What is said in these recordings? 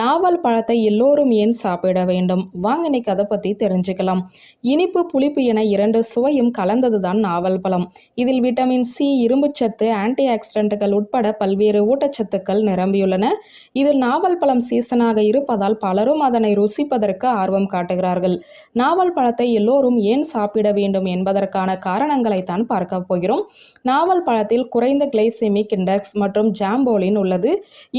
நாவல் பழத்தை எல்லோரும் ஏன் சாப்பிட வேண்டும்? வாங்க இன்னைக்கு அதை பற்றி தெரிஞ்சுக்கலாம். இனிப்பு புளிப்பு என இரண்டு சுவையும் கலந்தது தான் நாவல் பழம். இதில் விட்டமின் சி இரும்புச்சத்து ஆன்டி ஆக்சிடென்ட்டுகள் உட்பட பல்வேறு ஊட்டச்சத்துக்கள் நிரம்பியுள்ளன. இதில் நாவல் பழம் சீசனாக இருப்பதால் பலரும் அதனை ருசிப்பதற்கு ஆர்வம் காட்டுகிறார்கள். நாவல் பழத்தை எல்லோரும் ஏன் சாப்பிட வேண்டும் என்பதற்கான காரணங்களை தான் பார்க்க போகிறோம். நாவல் பழத்தில் குறைந்த கிளைசெமிக் இண்டெக்ஸ் மற்றும் ஜாம்போலின் உள்ளது.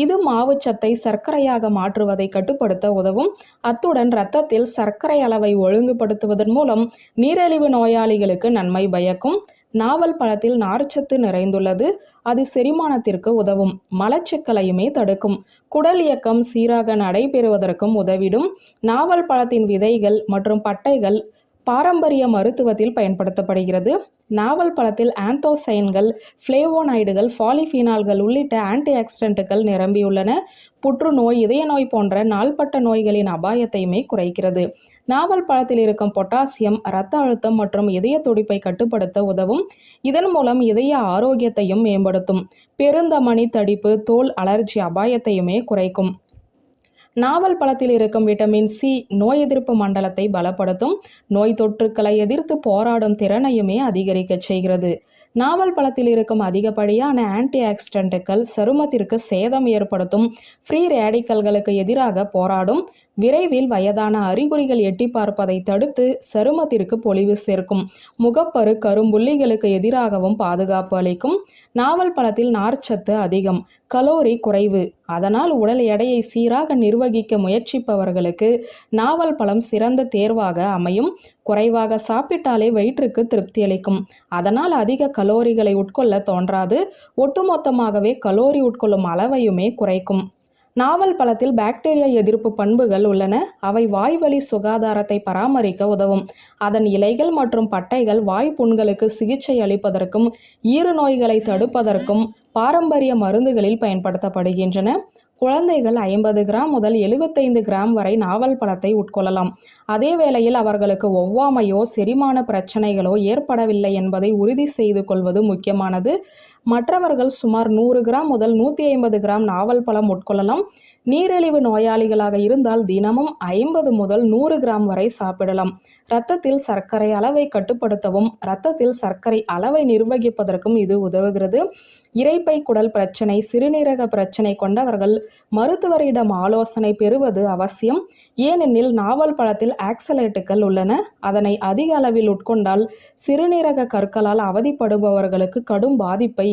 இது மாவுச்சத்தை சர்க்கரையாக மாற்றுவதை கட்டுப்படுத்த உதவும். அத்துடன் இரத்தத்தில் சர்க்கரை அளவை ஒழுங்குபடுத்துவதன் மூலம் நீரிழிவு நோயாளிகளுக்கு நன்மை பயக்கும். நாவல் பழத்தில் நார்ச்சத்து நிறைந்துள்ளது. அது செரிமானத்திற்கு உதவும். மலச்சிக்கலையுமே தடுக்கும். குடல் இயக்கம் சீராக நடைபெறுவதற்கும் உதவிடும். நாவல் பழத்தின் விதைகள் மற்றும் பட்டைகள் பாரம்பரிய மருத்துவத்தில் பயன்படுத்தப்படுகிறது. நாவல் பழத்தில் ஆந்தோசைன்கள் ஃப்ளேவோனைடுகள் ஃபாலிஃபீனால்கள் உள்ளிட்ட ஆன்டி ஆக்சிடென்ட்டுகள் நிரம்பியுள்ளன. புற்றுநோய் இதய நோய் போன்ற நாள்பட்ட நோய்களின் அபாயத்தையுமே குறைக்கிறது. நாவல் பழத்தில் இருக்கும் பொட்டாசியம் இரத்த அழுத்தம் மற்றும் இதய துடிப்பை கட்டுப்படுத்த உதவும். இதன் மூலம் இதய ஆரோக்கியத்தையும் மேம்படுத்தும். பெருந்தமணி தடிப்பு தோல் அலர்ஜி அபாயத்தையுமே குறைக்கும். நாவல் பழத்தில் இருக்கும் விட்டமின் சி நோய் எதிர்ப்பு மண்டலத்தை பலப்படுத்தும். நோய் தொற்றுக்களை எதிர்த்து போராடும் திறனையுமே அதிகரிக்க செய்கிறது. நாவல் பழத்தில் இருக்கும் அதிகப்படியான ஆன்டி ஆக்சிடென்ட்டுகள் சருமத்திற்கு சேதம் ஏற்படுத்தும். ஃப்ரீ ரேடிக்கல்களுக்கு எதிராக போராடும். விரைவில் வயதான அறிகுறிகள் எட்டி பார்ப்பதை தடுத்து சருமத்திற்கு பொலிவு சேர்க்கும். முகப்பரு கரும்புள்ளிகளுக்கு எதிராகவும் பாதுகாப்பு அளிக்கும். நாவல் பழத்தில் நார்ச்சத்து அதிகம். கலோரி குறைவு. அதனால் உடல் எடையை சீராக நிர்வகிக்க முயற்சிப்பவர்களுக்கு நாவல் பழம் சிறந்த தேர்வாக அமையும். குறைவாக சாப்பிட்டாலே வயிற்றுக்கு திருப்தி அளிக்கும். அதனால் அதிக கலோரிகளை உட்கொள்ள தோன்றாது. ஒட்டுமொத்தமாகவே கலோரி உட்கொள்ளும் அளவையுமே குறைக்கும். நாவல் பழத்தில் பாக்டீரியா எதிர்ப்பு பண்புகள் உள்ளன. அவை வாய்வழி சுகாதாரத்தை பராமரிக்க உதவும். அதன் இலைகள் மற்றும் பட்டைகள் வாய் புண்களுக்கு சிகிச்சை அளிப்பதற்கும் ஈறு நோய்களை தடுப்பதற்கும் பாரம்பரிய மருந்துகளில் பயன்படுத்தப்படுகின்றன. குழந்தைகள் ஐம்பது கிராம் முதல் எழுபத்தைந்து கிராம் வரை நாவல் பழத்தை உட்கொள்ளலாம். அதே வேளையில் அவர்களுக்கு ஒவ்வாமையோ செரிமான பிரச்சனைகளோ ஏற்படவில்லை என்பதை உறுதி செய்து கொள்வது முக்கியமானது. மற்றவர்கள் சுமார் நூறு கிராம் முதல் நூற்றி ஐம்பது கிராம் நாவல் பழம் உட்கொள்ளலாம். நீரிழிவு நோயாளிகளாக இருந்தால் தினமும் ஐம்பது முதல் நூறு கிராம் வரை சாப்பிடலாம். இரத்தத்தில் சர்க்கரை அளவை கட்டுப்படுத்தவும் இரத்தத்தில் சர்க்கரை அளவை நிர்வகிப்பதற்கும் இது உதவுகிறது. இறைப்பை குடல் பிரச்சனை சிறுநீரக பிரச்சனை கொண்டவர்கள் மருத்துவரிடம் ஆலோசனை பெறுவது அவசியம். ஏனெனில் நாவல் பழத்தில் ஆக்சலேட்டுகள் உள்ளன. அதனை அதிக அளவில் உட்கொண்டால் சிறுநீரக கற்களால் அவதிப்படுபவர்களுக்கு கடும் பாதிப்பை